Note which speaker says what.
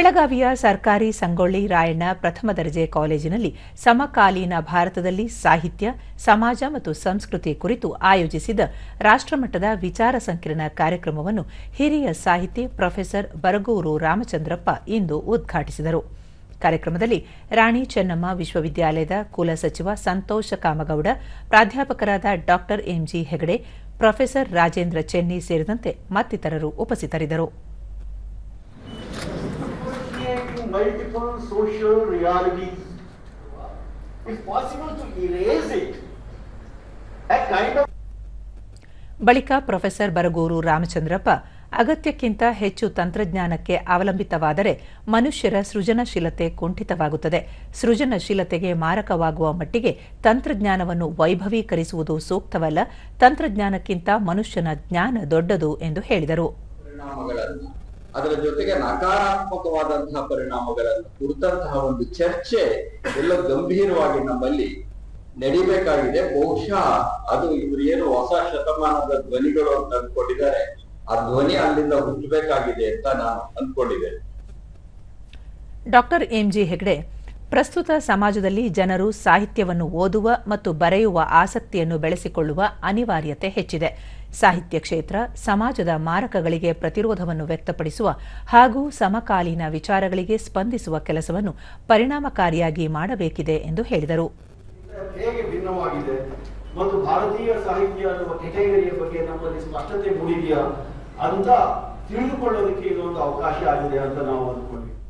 Speaker 1: ಬೆಳಗಾವಿಯ ಸರ್ಕಾರಿ ಸಂಗೊಳ್ಳಿ ರಾಯಣ್ಣ ಪ್ರಥಮ ದರ್ಜೆ ಕಾಲೇಜಿನಲ್ಲಿ ಸಮಕಾಲೀನ ಭಾರತದಲ್ಲಿ ಸಾಹಿತ್ಯ, ಸಮಾಜ ಮತ್ತು ಸಂಸ್ಕೃತಿ ಕುರಿತು ಆಯೋಜಿಸಿದ ರಾಷ್ಟ್ರಮಟ್ಟದ ವಿಚಾರ ಸಂಕಿರಣ ಕಾರ್ಯಕ್ರಮವನ್ನು ಹಿರಿಯ ಸಾಹಿತಿ ಪ್ರೊಫೆಸರ್ ಬರಗೂರು ರಾಮಚಂದ್ರಪ್ಪ ಇಂದು ಉದ್ಘಾಟಿಸಿದರು. ಕಾರ್ಯಕ್ರಮದಲ್ಲಿ ರಾಣಿ ಚೆನ್ನಮ್ಮ ವಿಶ್ವವಿದ್ಯಾಲಯದ ಕುಲಸಚಿವ ಸಂತೋಷ ಕಾಮಗೌಡ, ಪ್ರಾಧ್ಯಾಪಕರಾದ ಡಾ M G Hegde, professor Rajendra Chenni ಸೇರಿದಂತೆ ಮತ್ತಿತರರು ಉಪಸ್ಥಿತರಿದ್ದರು.
Speaker 2: Multiple social realities, If possible to erase it. That kind of
Speaker 1: ಬಳಿಕ ಪ್ರೊಫೆಸರ್ ಬರಗೂರು ರಾಮಚಂದ್ರಪ್ಪ ಅಗತ್ಯಕ್ಕಿಂತ ಹೆಚ್ಚು ತಂತ್ರಜ್ಞಾನಕ್ಕೆ ಅವಲಂಬಿತವಾದರೆ ಮನುಷ್ಯರ ಸೃಜನಶೀಲತೆ ಕುಂಠಿತವಾಗುತ್ತದೆ. ಸೃಜನಶೀಲತೆಗೆ ಮಾರಕವಾಗುವ ಮಟ್ಟಿಗೆ ತಂತ್ರಜ್ಞಾನವನ್ನು ವೈಭವೀಕರಿಸುವುದು ಸೂಕ್ತವಲ್ಲ ತಂತ್ರಜ್ಞಾನಕ್ಕಿಂತ ಮನುಷ್ಯನ ಜ್ಞಾನ ದೊಡ್ಡದು ಎಂದು ಹೇಳಿದರು.
Speaker 3: ಅದರ ಜೊತೆಗೆ ನಕಾರಾತ್ಮಕವಾದಂತಹ ಪರಿಣಾಮಗಳನ್ನು, ಕುರಿತಂತಹ ಒಂದು ಚರ್ಚೆ ಎಲ್ಲ ಗಂಭೀರವಾಗಿ ನಮ್ಮಲ್ಲಿ ನಡಿಬೇಕಾಗಿದೆ. ಬಹುಶಃ ಅದು ಇವರು ಏನು ಹೊಸ ಶತಮಾನದ ಧ್ವನಿಗಳು ಅಂತ ಅಂದ್ಕೊಂಡಿದ್ದಾರೆ. ಆ ಧ್ವನಿ ಅಲ್ಲಿಂದ ಹುಟ್ಟಬೇಕಾಗಿದೆ ಅಂತ ನಾನು ಅಂದ್ಕೊಂಡಿದ್ದೇನೆ.
Speaker 1: ಡಾಕ್ಟರ್ ಎಂಜಿ ಹೆಗ್ಡೆ, ಪ್ರಸ್ತುತ ಸಮಾಜದಲ್ಲಿ ಜನರು ಸಾಹಿತ್ಯವನ್ನು ಓದುವ ಮತ್ತು ಬರೆಯುವ ಆಸಕ್ತಿಯನ್ನು ಬೆಳೆಸಿಕೊಳ್ಳುವ ಅನಿವಾರ್ಯತೆ ಹೆಚ್ಚಿದೆ. ಸಾಹಿತ್ಯ ಕ್ಷೇತ್ರ ಸಮಾಜದ ಮಾರಕಗಳಿಗೆ ಪ್ರತಿರೋಧವನ್ನು ವ್ಯಕ್ತಪಡಿಸುವ ಹಾಗೂ ಸಮಕಾಲೀನ ವಿಚಾರಗಳಿಗೆ ಸ್ಪಂದಿಸುವ ಕೆಲಸವನ್ನು ಪರಿಣಾಮಕಾರಿಯಾಗಿ ಮಾಡಬೇಕಿದೆ ಎಂದು ಹೇಳಿದರು.
Speaker 2: ಹೇಗೆ ಭಿನ್ನವಾಗಿದೆ? ಮತ್ತು ಭಾರತೀಯ ಸಾಹಿತ್ಯ ಅಥವಾ ಕೆಟಗರಿಯ ಬಗ್ಗೆ ನಮ್ಮಲ್ಲಿ ಸ್ಪಷ್ಟತೆ ಮೂಡಿದೆಯಾ? ಅಂತ ತಿಳಿದುಕೊಳ್ಳೋದಕ್ಕೆ ಇದೊಂದು ಅವಕಾಶ ಆಗಿದೆ ಅಂತ ನಾವು ಅಂದ್ಕೊಂಡಿದ್ದೀವಿ